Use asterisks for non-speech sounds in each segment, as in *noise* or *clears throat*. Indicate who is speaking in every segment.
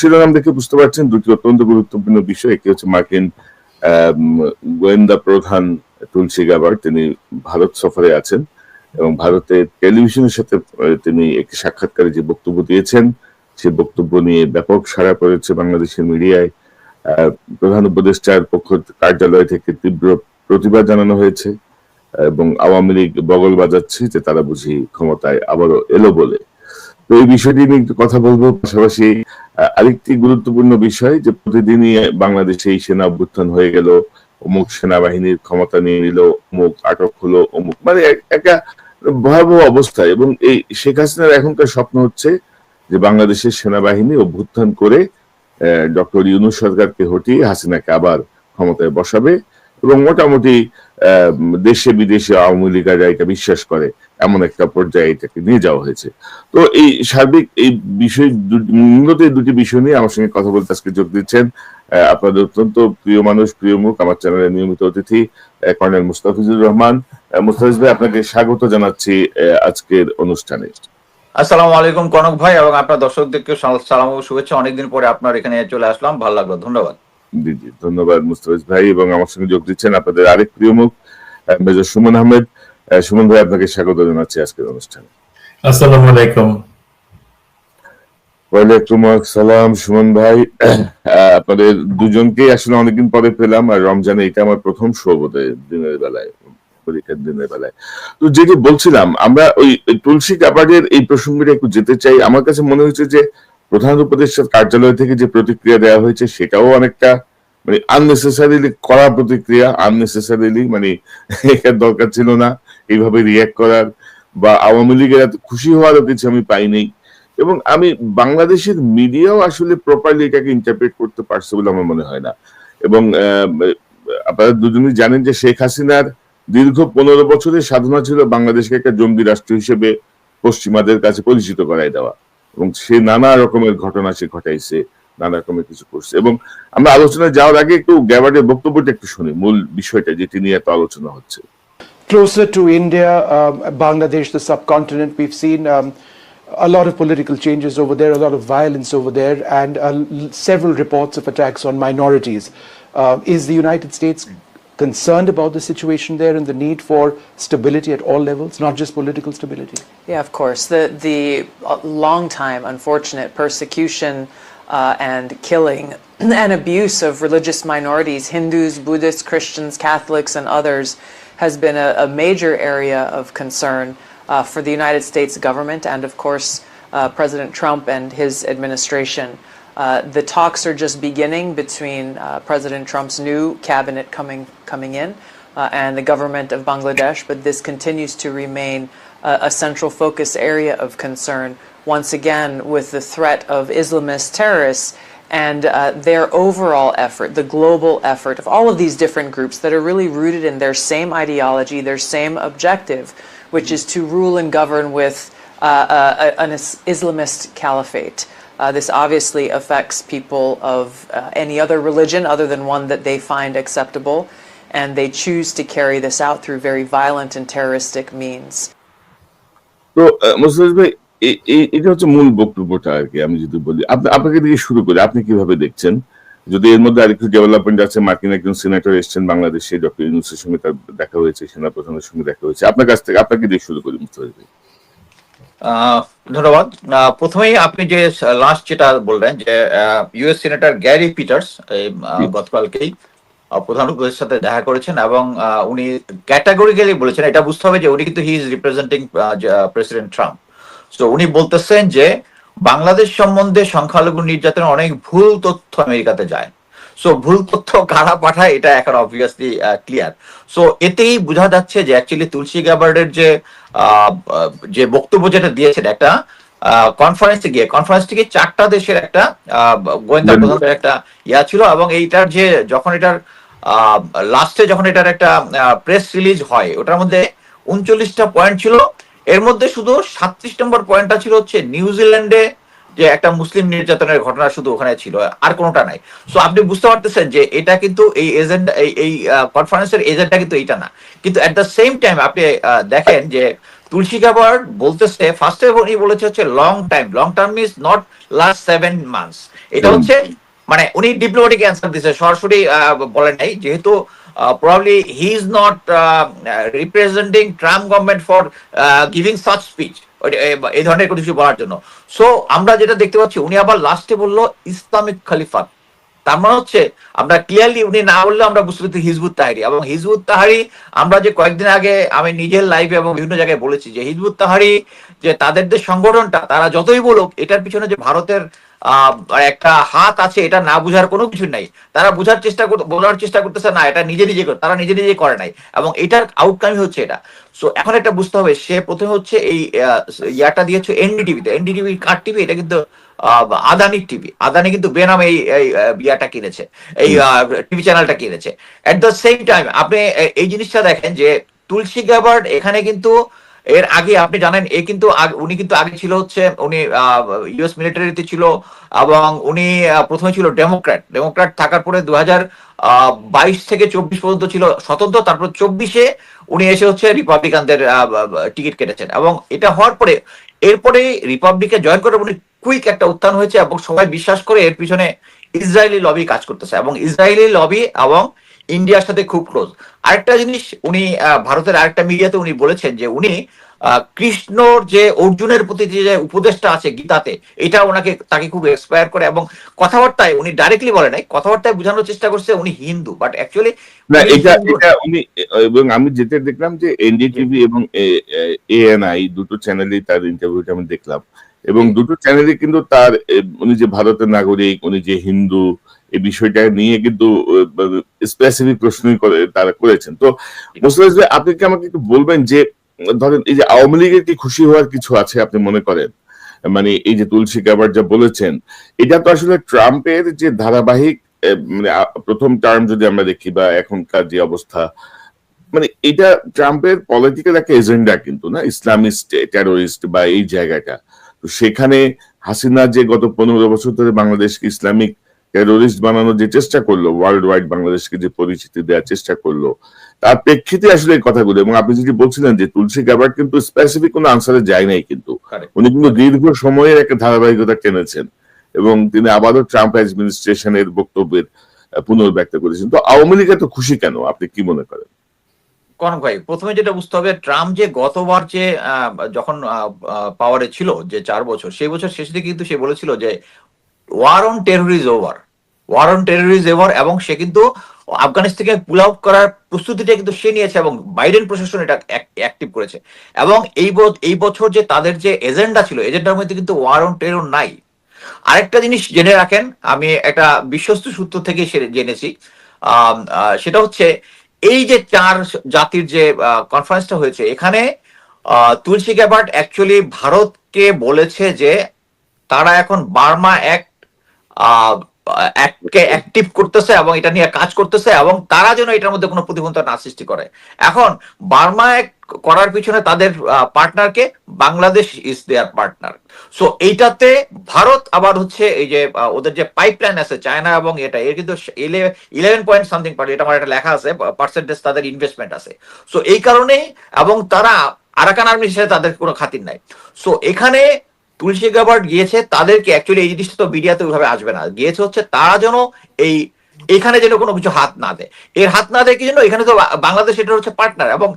Speaker 1: শিরোনাম দেখে বুঝতে পারছেন দুটি অত্যন্ত গুরুত্বপূর্ণ বিষয়। একটি হচ্ছে মার্কিন গোয়েন্দা প্রধান তুলসী গাবার তিনি ভারত সফরে আছেন এবং ভারতের টেলিভিশনের সাথে তিনি একটি সাক্ষাৎকারে যে বক্তব্য দিয়েছেন, সে বক্তব্য নিয়ে ব্যাপক সাড়া পড়েছে বাংলাদেশের মিডিয়ায়। প্রধান উপদেষ্টার পক্ষ কার্যালয় থেকে তীব্র প্রতিবাদ জানানো হয়েছে এবং আওয়ামী লীগ বগল বাজাচ্ছে যে তারা বুঝি ক্ষমতায় আবারও এলো বলে। তো এই বিষয়টি নিয়ে একটু কথা বলব। পাশাপাশি আরেকটি গুরুত্বপূর্ণ বিষয় যে প্রতিদিনই বাংলাদেশে এই সেনা অভ্যুত্থান হয়ে গেল, অমুক সেনাবাহিনীর ক্ষমতা নিয়ে নিল, অমুক আটক হলো, অমুক মানে এক- একটা ভয়াবহ অবস্থা। এবং এই শেখ হাসিনার এখনকার স্বপ্ন হচ্ছে যে বাংলাদেশের সেনাবাহিনী অভ্যুত্থান করে ডক্টর ইউনুস সরকারকে হটিয়ে হাসিনাকে আবার ক্ষমতায় বসাবে। এবং মোটামুটি দেশে বিদেশে আওয়ামী লীগরা এটা বিশ্বাস করে, এমন একটা পর্যায়ে এটাকে নিয়ে যাওয়া হয়েছে। তো এই সার্বিক এই বিষয় মূলত এই দুটি বিষয় নিয়ে আমার সঙ্গে কথা বলতে আজকে যোগ দিচ্ছেন আপনাদের অত্যন্ত প্রিয় মানুষ, প্রিয় মুখ, আমার চ্যানেলের নিয়মিত অতিথি কর্নেল মুস্তাফিজুর রহমান। মুস্তাফিজ ভাই, আপনাকে স্বাগত জানাচ্ছি আজকের অনুষ্ঠানে।
Speaker 2: আসসালামু আলাইকুম কনক ভাই এবং আপনার দর্শকদেরকে সাল- সালাম ও শুভেচ্ছা। অনেকদিন পরে আপনার এখানে চলে আসলাম। ভালো লাগল। ধন্যবাদ।
Speaker 1: জি জি ধন্যবাদ মুস্তাফিজ ভাই এবং আমার সঙ্গে যোগ দিচ্ছেন আপনাদের আরেক প্রিয় মুখ মেজর সুমন আহমেদ। সুমন ভাই আপনাকে স্বাগত জানাচ্ছি আজকের অনুষ্ঠানে।
Speaker 3: আসসালামু আলাইকুম।
Speaker 1: ওয়ালাইকুম আসসালাম সুমন ভাই। আহ, আপনাদের দুজনকে আসলে অনেকদিন পরে পেলাম আর রমজানে এটা আমার প্রথম শো বোধহয় দিনের বেলায় পরীক্ষার দিনের বেলায়। তো যেটি বলছিলাম আমরা ওই তুলসী কাপাডের এই প্রসঙ্গটা একটু যেতে চাই। আমার কাছে মনে হয়েছে যে প্রধান উপদেষ্টার কার্যালয় থেকে যে প্রতিক্রিয়া দেওয়া হয়েছে, সেটাও অনেকটা মানে আননেসেসারিলি করা প্রতিক্রিয়া আননেসেসারিলি মানে এটার দরকার ছিল না এইভাবে রিয়াক্ট করার বা আওয়ামী লীগের এত খুশি হওয়ারও কিছু আমি পাইনি। এবং আমি বাংলাদেশের মিডিয়াও আসলে প্রপারলি এটাকে ইন্টারপ্রেট করতে পারছে বলে আমার মনে হয় না। এবং আপনারা দুজনই জানেন যে শেখ হাসিনার দীর্ঘ পনেরো বছরের সাধনা ছিল বাংলাদেশকে একটা জঙ্গি রাষ্ট্র হিসেবে পশ্চিমাদের কাছে পরিচিত করাই দেওয়া। এবং সে নানা রকমের ঘটনা সে ঘটাইছে নানা রকমের কিছু করছে এবং আমরা আলোচনায় যাওয়ার আগে একটু গ্যাবার্ডের বক্তব্যটা একটু শুনি মূল বিষয়টা যেটি নিয়ে এত আলোচনা হচ্ছে
Speaker 4: Closer to India, um, Bangladesh, the subcontinent, we've seen um, a lot of political changes over there, a lot of violence over there, and uh, l- several reports of attacks on minorities. Uh, is the United States concerned about the situation there and the need for stability at all levels, not just political stability?
Speaker 5: Yeah, of course. The the uh, long time unfortunate persecution uh, and killing *clears throat* and abuse of religious minorities, Hindus, Buddhists, Christians, Catholics, and others, has been a, a major area of concern uh, for the United States government and, of course, uh, President Trump and his administration. Uh, the talks are just beginning between uh, President Trump's new cabinet coming coming in uh, and the government of Bangladesh, but this continues to remain uh, a central focus area of concern. Once again, with the threat of Islamist terrorists and uh, their overall effort, the global effort of all of these different groups that are really rooted in their same ideology, their same objective, which is to rule and govern with an Islamist caliphate. Uh, this obviously affects people of uh, any other religion other than one that they find acceptable, and they choose to carry this out through very violent and terroristic means.
Speaker 1: তো মুস্তাফিজ ভাই এ- এ- এটা হচ্ছে মূল বক্তব্যটা আর কি আমি যদি বলি। আপনি আপনাকে দিয়ে শুরু করি আপনি কীভাবে দেখছেন? যদি এর মধ্যে আরেকটু ডেভেলপমেন্ট আছে মার্কিন একজন সিনেটর এসেছেন বাংলাদেশে ডক্টর ইউনুসের সঙ্গে তার দেখা হয়েছে সেনা প্রধানের সঙ্গে দেখা হয়েছে। আপনার কাছ থেকে আপনাকে দিয়ে শুরু করি মুস্তাফিজ ভাই
Speaker 2: আহ, ধন্যবাদ। প্রথমেই আপনি যে লাস্ট যেটা বললেন যে ইউএস সিনেটর গ্যারি পিটার্স গতকালকেই প্রধান উপদেষ্টার সাথে দেখা করেছেন এবং উনি ক্যাটাগরিক্যালি বলেছেন এটা বুঝতে হবে যে উনি কিন্তু he is representing president Trump তো উনি বলতেছেন যে বাংলাদেশ সম্বন্ধে সংখ্যালঘু নির্যাতনের অনেক ভুল তথ্য আমেরিকাতে যায়। সো ভুল তথ্য কারা পাঠায় এটা এখন অবভিয়াসলি ক্লিয়ার সো এতেই বোঝা যাচ্ছে যে অ্যাকচুয়ালি তুলসী গ্যাবার্ডের যে যে বক্তব্য যেটা দিয়েছেন একটা কনফারেন্সে গিয়ে কনফারেন্স থেকে চারটা দেশের একটা আহ, গোয়েন্দা। প্রধানের একটা ইয়া ছিল এবং এইটার যে যখন এটার লাস্টে যখন এটার একটা প্রেস রিলিজ হয় ওটার মধ্যে উনচল্লিশটা পয়েন্ট ছিল এর মধ্যে শুধু সাতত্রিশ নম্বর পয়েন্টটা ছিল হচ্ছে নিউজিল্যান্ডে যে একটা মুসলিম নির্যাতনের ঘটনা শুধু ওখানে ছিল আর কোনোটা নাই। সো আপনি বুঝতে পারতেছেন যে এটা কিন্তু এই এজেন্ডা এই কনফারেন্সের এজেন্ডা কিন্তু এইটা না। কিন্তু এট দ্য সেম টাইম আপনি দেখেন যে তুলসী গাবার বলতেছে ফার্স্টে উনি বলেছে হচ্ছে long time long term is not last seven months এটা হচ্ছে মানে উনি ডিপ্লোমেটিক অ্যান্সার দিচ্ছে সরাসরি আহ, বলেন নাই। যেহেতু probably he is not representing Trump government for giving such speech এই ধরনের কোনো কিছু বলার জন্য। সো আমরা যেটা দেখতে পাচ্ছি, উনি আবার লাস্টে বলল ইসলামিক খলিফাত তার মানে হচ্ছে, আমরা ক্লিয়ারলি উনি না বললে আমরা বুঝতে পারছি হিজবুত তাহারি। এবং হিজবুত তাহারি, আমরা যে কয়েকদিন আগে আমি নিজের লাইভে এবং বিভিন্ন জায়গায় বলেছি যে হিজবুত তাহারি, যে তাদের যে সংগঠনটা, তারা যতই বলুক, এটার পিছনে যে ভারতের একটা হাত আছে এটা না বুঝার কোনো কিছু নাই। তারা বুঝার চেষ্টা বোঝার চেষ্টা করতেছে না এটা নিজে নিজে তারা নিজে নিজে করে নাই। এবং এটার আউটকামই হচ্ছে এটা। সো এখন একটা বুঝতে হবে সে প্রথমে হচ্ছে এই আহ, ইয়াটা দিয়েছে এনডিটিভিতে এনডিটিভি কার টিভি এটা কিন্তু আহ, আদানি টিভি আদানি কিন্তু বেনামে এই এই, ইয়াটা কিনেছে। এই টিভি চ্যানেলটা কিনেছে। এট দ্য সেম টাইম আপনি এই জিনিসটা দেখেন যে তুলসী গ্যাবার্ড এখানে কিন্তু এর আগে আপনি জানেন, এ কিন্তু উনি কিন্তু আগে ছিল হচ্ছে, উনি ইউএস মিলিটারিতে ছিল এবং উনি প্রথমে ছিল ডেমোক্র্যাট। ডেমোক্র্যাট থাকার পরে দু বাইশ থেকে চব্বিশ পর্যন্ত ছিল স্বতন্ত্র। তারপর চব্বিশে উনি এসে হচ্ছে রিপাবলিকানদের টিকিট কেটেছেন এবং এটা হওয়ার পরে এরপরে রিপাবলিকে জয়েন করে উনি কুইক একটা উত্থান হয়েছে এবং সবাই বিশ্বাস করে এর পিছনে ইসরায়েলি লবি কাজ করতেছে এবং ইসরায়েলি লবি এবং ইন্ডিয়ার সাথে খুব ক্লোজ আরেকটা জিনিস উনি ভারতের আরেকটা মিডিয়াতে উনি বলেছেন যে উনি কৃষ্ণর যে অর্জুনের প্রতি যে উপদেশটা আছে গীতাতে এটা ওনাকে তাকে খুব এক্সপায়ার করে এবং কথাবার্তায় উনি ডাইরেক্টলি বলে নাই কথাবার্তায় বোঝানোর চেষ্টা করছে উনি হিন্দু বাট অ্যাকচুয়ালি
Speaker 1: না এটা এটা উনি এবং আমি যেটা দেখলাম যে এনডিটিভি এবং এএনআই দুটো চ্যানেলেই তার ইন্টারভিউটা আমি দেখলাম। এবং দুটো চ্যানেলে কিন্তু তার উনি যে ভারতের নাগরিক উনি যে হিন্দু এই বিষয়টা নিয়ে কিন্তু স্পেসিফিক প্রশ্নই তারা করেছেন। তো মুসলিম আপনি কি আমাকে একটু বলবেন যে, ধরেন এই যে আওয়ামী লীগের কি খুশি হওয়ার কিছু আছে আপনি মনে করেন? মানে এই যে তুলসী গাবার যা বলেছেন, এটা তো আসলে ট্রাম্পের যে ধারাবাহিক মানে প্রথম টার্ম যদি আমরা দেখি বা এখনকার যে অবস্থা মানে এটা ট্রাম্পের পলিটিক্যাল একটা এজেন্ডা কিন্তু না, ইসলামিস্ট টেরোরিস্ট বা এই জায়গাটা। তো সেখানে হাসিনা যে গত পনেরো বছর ধরে বাংলাদেশকে ইসলামিক টেরোরিস্ট বানানোর যে চেষ্টা করল ওয়ার্ল্ড ওয়াইড বাংলাদেশকে যে পরিচিতি দেওয়ার চেষ্টা করল তার প্রেক্ষিতে আসলে এই কথাগুলো এবং আপনি যদি বলছিলেন যে তুলসী গাবার কিন্তু স্পেসিফিক কোনো আনসারে যায় নাই কিন্তু। উনি কিন্তু দীর্ঘ সময়ের একটা ধারাবাহিকতা টেনেছেন এবং তিনি আবারও ট্রাম্প অ্যাডমিনিস্ট্রেশনের বক্তব্যের পুনর্ব্যক্ত করেছেন। তো আওয়ামী লীগ এত খুশি কেন? আপনি কি মনে করেন?
Speaker 2: কনক ভাই প্রথমে যেটা বুঝতে হবে ট্রাম্প যে গতবার যে যখন পাওয়ারে ছিল যে চার বছর সেই বছর শেষে দিকে কিন্তু সে বলেছিল যে war on terrorism over war on terrorism over এবং সে কিন্তু আফগানিস্তান থেকে পুল আউট করার প্রস্তুতিটা কিন্তু সে নিয়েছে এবং বাইডেন প্রশাসন এটা অ্যাক্টিভ করেছে। এবং এই এই বছর যে তাদের যে এজেন্ডা ছিল এজেন্ডার মধ্যে কিন্তু ওয়ার অন টেরর নাই। আরেকটা জিনিস জেনে রাখেন, আমি একটা বিশ্বস্ত সূত্র থেকে জেনেছি। সেটা হচ্ছে এই যে চার জাতির যে কনফারেন্সটা হয়েছে, এখানে তুলসী গ্যাবার্ট অ্যাকচুয়ালি ভারতকে বলেছে যে তারা এখন বার্মা অ্যাক্টকে অ্যাক্টিভ করতেছে এবং এটা নিয়ে কাজ করতেছে এবং তারা যেন এটার মধ্যে কোনো প্রতিবন্ধকতা না সৃষ্টি করে। এখন বার্মা করার পিছনে তাদের পার্টনারকে Bangladesh is their partner so এইটাতে ভারত আবার হচ্ছে এই যে ওদের যে পাইপলাইন আছে চায়না এবং এটা, এর কিন্তু ইলেভেন পয়েন্ট সামথিং পার্ট এটা আমার একটা লেখা আছে পার্সেন্টেজ তাদের ইনভেস্টমেন্ট আছে। সো এই কারণেই এবং তারা আরাকান আর্মির সাথে তাদের কোনো খাতির নাই। সো এখানে তুলসী গাবার্ড গিয়েছে তাদেরকে অ্যাকচুয়ালি এই জিনিসটা তো মিডিয়াতে ওইভাবে আসবে না। গিয়েছে হচ্ছে তারা যেন এই এখানে যেন কোনো কিছু হাত না দেয়। এর হাত না দেয় কি জন্য? এখানে তো বাংলাদেশ এটা হচ্ছে পার্টনার এবং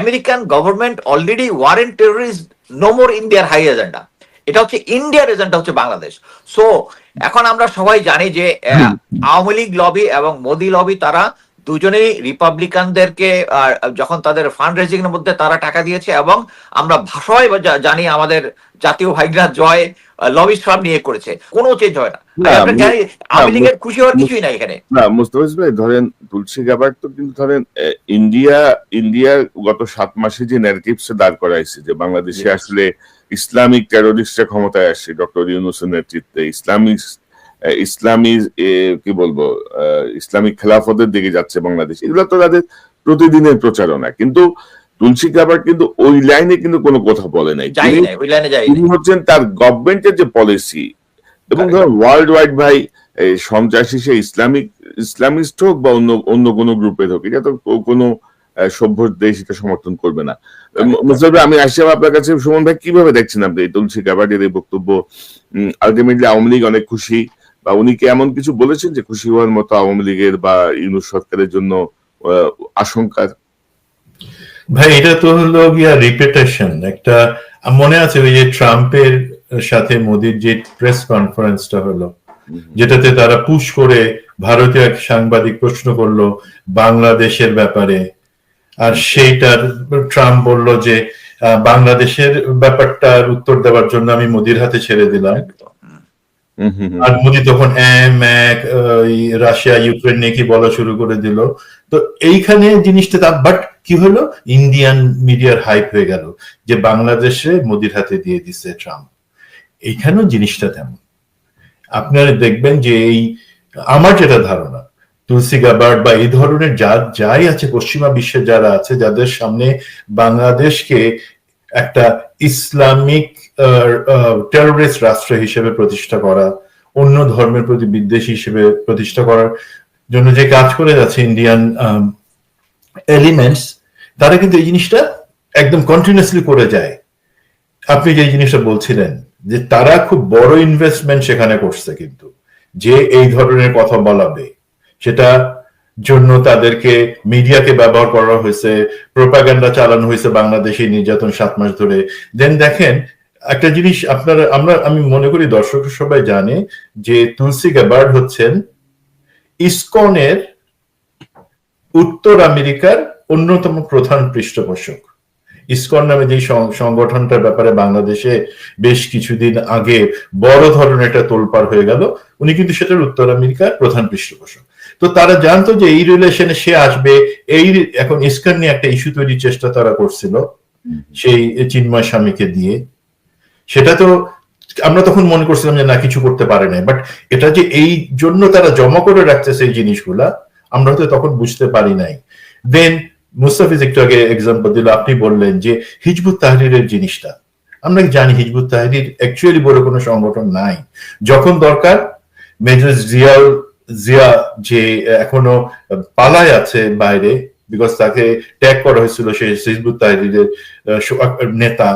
Speaker 2: American government already warrant terrorist no more ইন্ডিয়ার হাই এজেন্ডা এটা হচ্ছে ইন্ডিয়ার এজেন্ডা হচ্ছে বাংলাদেশ। সো এখন আমরা সবাই জানি যে আওয়ামী লীগ লবি এবং মোদি লবি তারা দুজনেই রিপাবলিকানদেরকে যখন তাদের ফান্ড রেজিং এর মধ্যে তারা টাকা দিয়েছে এবং আমরা ভাষায় জানি আমাদের জাতীয় ভাইগরা জয় ফার্ম নিয়ে করেছে। কোনো চেঞ্জ হয় না।
Speaker 1: না,
Speaker 2: আমরা জানি আওয়ামী লীগের খুশি হওয়ার কিছুই নাই এখানে।
Speaker 1: না মুস্তফিজ ভাই ধরেন তুলসী গাবার তো কিন্তু ধরেন ইন্ডিয়া ইন্ডিয়া গত সাত মাসে যে ন্যারেটিভস দাঁড় করাইছে যে বাংলাদেশে আসলে ইসলামিক টেরোরিস্টরা ক্ষমতায় আসছে ডক্টর ইউনুসের নেতৃত্বে ইসলামিক ইসলামী কি বলব ইসলামিক খেলাফতের দিকে যাচ্ছে বাংলাদেশ। এগুলো তো তাদের প্রতিদিনের প্রচারণা। কিন্তু তুলসী গাবার কিন্তু ওই লাইনে কিন্তু কোনো কথা বলে নাই। তিনি- হচ্ছেন তার গভর্নমেন্টের যে পলিসি এবং ধর ওয়ার্ল্ড ওয়াইড ভাই সন্ত্রাসী সে ইসলামিক ইসলামিস্ট হোক বা অন্য অন্য কোনো গ্রুপের হোক এটা তো কোনো সভ্য দেশ এটা সমর্থন করবে না। মুস্তফা আমি আসলাম আপনার কাছে সুমন ভাই কীভাবে দেখছেন আপনি এই তুলসী গাবার্ডের এই বক্তব্য? আলটিমেটলি আওয়ামী লীগ অনেক খুশি। বা উনি কি এমন কিছু বলেছেন যে খুশি হওয়ার মতো আওয়ামী লীগের বা ইউনুস সরকারের জন্য আশঙ্কা?
Speaker 3: ভাই এটা তো হলো গিয়া রিপিটেশন একটা মনে আছে ওই যে ট্রাম্পের সাথে মোদির যে প্রেস কনফারেন্সটা হলো যেটাতে তারা পুশ করে ভারতীয় এক সাংবাদিক প্রশ্ন করল বাংলাদেশের ব্যাপারে। আর সেইটার ট্রাম্প বলল যে বাংলাদেশের ব্যাপারটার উত্তর দেওয়ার জন্য আমি মোদির হাতে ছেড়ে দিলাম। আর মোদি তখন রাশিয়া, ইউক্রেন নিয়ে কি বলা শুরু করে দিল। তো এইখানে জিনিসটা বাট কি হলো? ইন্ডিয়ান মিডিয়ার হাইপ হয়ে গেল যে বাংলাদেশে মোদির হাতে দিয়ে ট্রাম্প এইখানেও জিনিসটা তেমন। আপনারা দেখবেন যে এই, আমার যেটা ধারণা, তুলসী গাবার্ড বা এই ধরনের যা, যাই আছে পশ্চিমা বিশ্বে যারা আছে, যাদের সামনে বাংলাদেশকে একটা ইসলামিক টেরোরিস্ট রাষ্ট্র হিসেবে প্রতিষ্ঠা করা, অন্য ধর্মের প্রতি বিদ্বেষী হিসেবে প্রতিষ্ঠা করার জন্য যে কাজ করে যাচ্ছে ইন্ডিয়ান এলিমেন্টস তারা কিন্তু এই জিনিসটা একদম কন্টিনিউসলি করে যায়। আপনি যে জিনিসটা বলছিলেন, যে তারা খুব বড় ইনভেস্টমেন্ট সেখানে করছে কিন্তু, যে এই ধরনের কথা বলাবে, সেটা জন্য তাদেরকে মিডিয়াকে ব্যবহার করা হয়েছে প্রোপাগান্ডা চালানো হয়েছে বাংলাদেশে নির্যাতন সাত মাস ধরে। দেন দেখেন একটা জিনিস আপনারা আমরা আমি মনে করি দর্শক সবাই জানে যে তুলসী গ্যাবার্ড হচ্ছেন ইসকনের উত্তর আমেরিকার অন্যতম প্রধান পৃষ্ঠপোষক। ইসকন নামে যে সংগঠনটার ব্যাপারে বাংলাদেশে বেশ কিছুদিন আগে বড় ধরনের একটা তোলপাড় হয়ে গেল উনি কিন্তু সেটার উত্তর আমেরিকার প্রধান পৃষ্ঠপোষক। তো তারা জানতো যে এই রিলেশনে সে আসবে এই এখন ইসকন নিয়ে একটা ইস্যু তৈরির চেষ্টা তারা করছিল সেই চিন্ময় স্বামীকে দিয়ে। সেটা তো আমরা তখন মনে করছিলাম যে না, কিছু করতে পারে নাই। বাট এটা যে এই জন্য তারা জমা করে রাখতেছে এই জিনিসগুলা, আমরা তো তখন বুঝতে পারি নাই। দেন মুস্তাফিজ একটু আগে এক্সাম্পল দিল, আপনি বললেন যে হিজবুত তাহরিরের জিনিসটা। আমরা জানি হিজবুত তাহরির অ্যাকচুয়ালি বড় কোনো সংগঠন নাই। যখন দরকার, মেজর জিয়াল জিয়া যে এখনও পালায় আছে বাইরে বিকজ তাকে ট্যাগ করা হয়েছিল সেই হিজবুত তাহরিরের নেতা।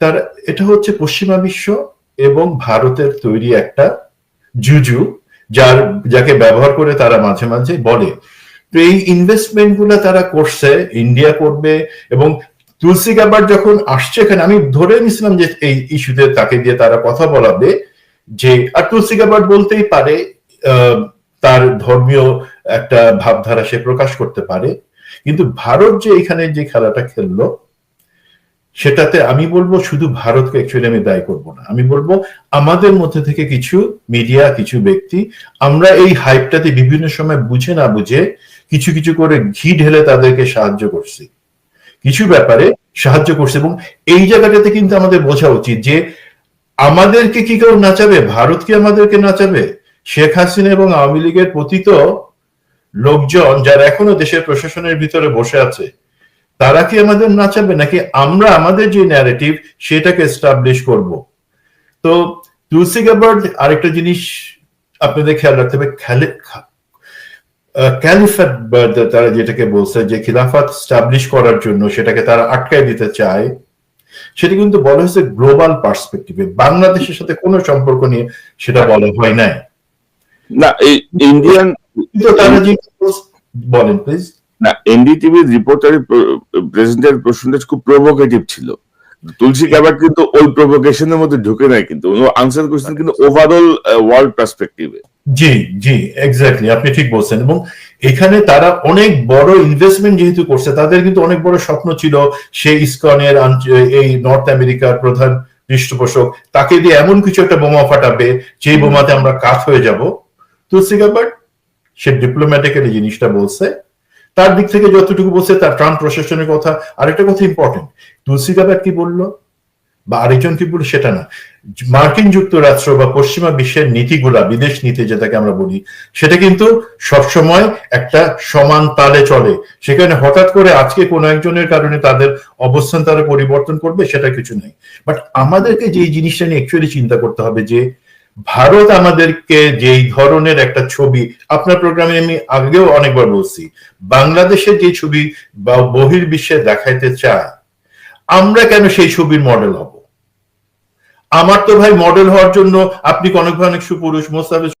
Speaker 3: তার, এটা হচ্ছে পশ্চিমা বিশ্ব এবং ভারতের তৈরি একটা জুজু, যার, যাকে ব্যবহার করে তারা মাঝে মাঝে বলে। তো এই ইনভেস্টমেন্ট তারা করছে ইন্ডিয়া করবে এবং তুলসী গাবার যখন আসছে এখানে, আমি ধরে নিছিলাম যে এই ইস্যুতে তাকে দিয়ে তারা কথা বলাবে যে, আর তুলসী গাবার বলতেই পারে তার ধর্মীয় একটা ভাবধারা সে প্রকাশ করতে পারে। কিন্তু ভারত যে এখানে যে খেলাটা খেললো সেটাতে আমি বলব শুধু ভারতকে অ্যাকচুয়ালি আমি দায়ী করব না। আমি বলব আমাদের মধ্যে থেকে কিছু মিডিয়া কিছু ব্যক্তি, আমরা এই হাইপটাতে বিভিন্ন সময় বুঝে না বুঝে কিছু কিছু করে ঘি ঢেলে তাদেরকে সাহায্য করছি। কিছু ব্যাপারে সাহায্য করছে এবং এই জায়গাটাতে কিন্তু আমাদের বোঝা উচিত যে আমাদেরকে কি কেউ নাচাবে? ভারত কি আমাদেরকে নাচাবে? শেখ হাসিনা এবং আওয়ামী লীগের পতিত লোকজন যারা এখনও দেশের প্রশাসনের ভিতরে বসে আছে তারা কি আমাদের নাচাবে? নাকি আমরা আমাদের যে ন্যারেটিভ সেটাকে এস্টাবলিশ করব? তো তুলসী গাবার্ড আরেকটা জিনিস আপনাদের খেয়াল রাখতে হবে ক্যালিফাত তারা যেটাকে বলছে যে খিলাফাত স্টাবলিশ করার জন্য সেটাকে তারা আটকায় দিতে চায় সেটা কিন্তু বলা হয়েছে গ্লোবাল পার্সপেক্টিভে বাংলাদেশের সাথে কোনো সম্পর্ক নিয়ে সেটা বলা হয় নাই।
Speaker 1: না ইন্ডিয়ান
Speaker 3: তারা বলেন প্লিজ
Speaker 1: না এনডিটিভির রিপোর্টারের প্রেজেন্টের প্রশ্নটা খুব প্রভোকেটিভ ছিল। তুলসী ক্যাবার্ড কিন্তু ওই প্রভোকেশনের মধ্যে ঢুকে নাই কিন্তু আনসার কোয়েশ্চেন কিন্তু ওভারঅল ওয়ার্ল্ড পার্সপেক্টিভে
Speaker 3: জি জি এক্স্যাক্টলি আপনি ঠিক বলছেন। এবং এখানে তারা অনেক বড় ইনভেস্টমেন্ট যেহেতু করছে তাদের কিন্তু অনেক বড় স্বপ্ন ছিল সেই ইসকনের এই নর্থ আমেরিকার প্রধান পৃষ্ঠপোষক তাকে দিয়ে এমন কিছু একটা বোমা ফাটাবে যে বোমাতে আমরা কাত হয়ে যাব। তুলসী গাবার্ড সে ডিপ্লোম্যাটিক্যালি জিনিসটা বলছে। তার দিক থেকে যতটুকু বলছে তার ট্রাম্প প্রশাসনের কথা, আরেকটা কথা ইম্পর্টেন্ট তুলসী গাবার্ড কি বলল? বা আরেকজন কি বলল? সেটা না। মার্কিন যুক্তরাষ্ট্র বা পশ্চিমা বিশ্বের নীতিগুলা, বিদেশ নীতি যেটাকে আমরা বলি, সেটা কিন্তু সবসময় একটা সমান তালে চলে। সেখানে হঠাৎ করে আজকে কোনো একজনের কারণে তাদের অবস্থান তারা পরিবর্তন করবে, সেটা কিছু নেই। বাট আমাদেরকে যে জিনিসটা নিয়ে অ্যাকচুয়ালি চিন্তা করতে হবে যে ভারত আমাদেরকে যেই ধরনের একটা ছবি, আপনার প্রোগ্রামে আমি আগেও অনেকবার বলছি, বাংলাদেশের যে ছবি বা বহির্বিশ্বে দেখাইতে চায়, আমরা কেন সেই ছবির মডেল হব? আমার তো ভাই মডেল হওয়ার জন্য আপনি অনেক সুপুরুষ, মোস্তাফিজ